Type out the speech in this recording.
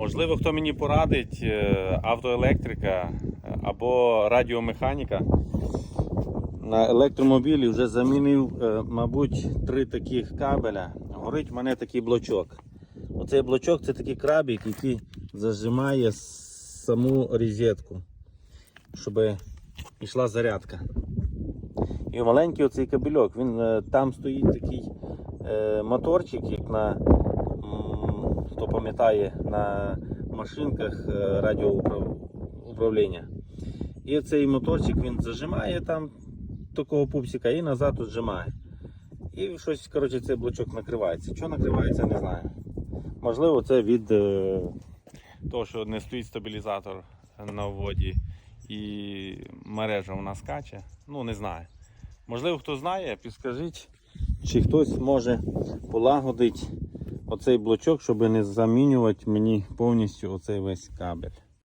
Можливо, хто мені порадить е, автоелектрика е, або радіомеханіка. На електромобілі вже замінив, е, мабуть, три таких кабеля. Горить в мене такий блочок. Оцей блочок це такий крабик, який зажимає саму розетку, щоб йшла зарядка. І маленький оцей кабельок, він там стоїть такий моторчик, як на хто пам'ятає на машинках е, радіоуправління. І цей моторчик він зажимає там такого пупсика і назад зжимає. І щось, коротше, цей блочок накривається. Що накривається, не знаю. Можливо, це від е, того, що не стоїть стабілізатор на вводі і мережа нас скаче. Ну, не знаю. Можливо, хто знає, підскажіть, чи хтось може полагодити оцей блочок, щоб не замінювати мені повністю оцей весь кабель.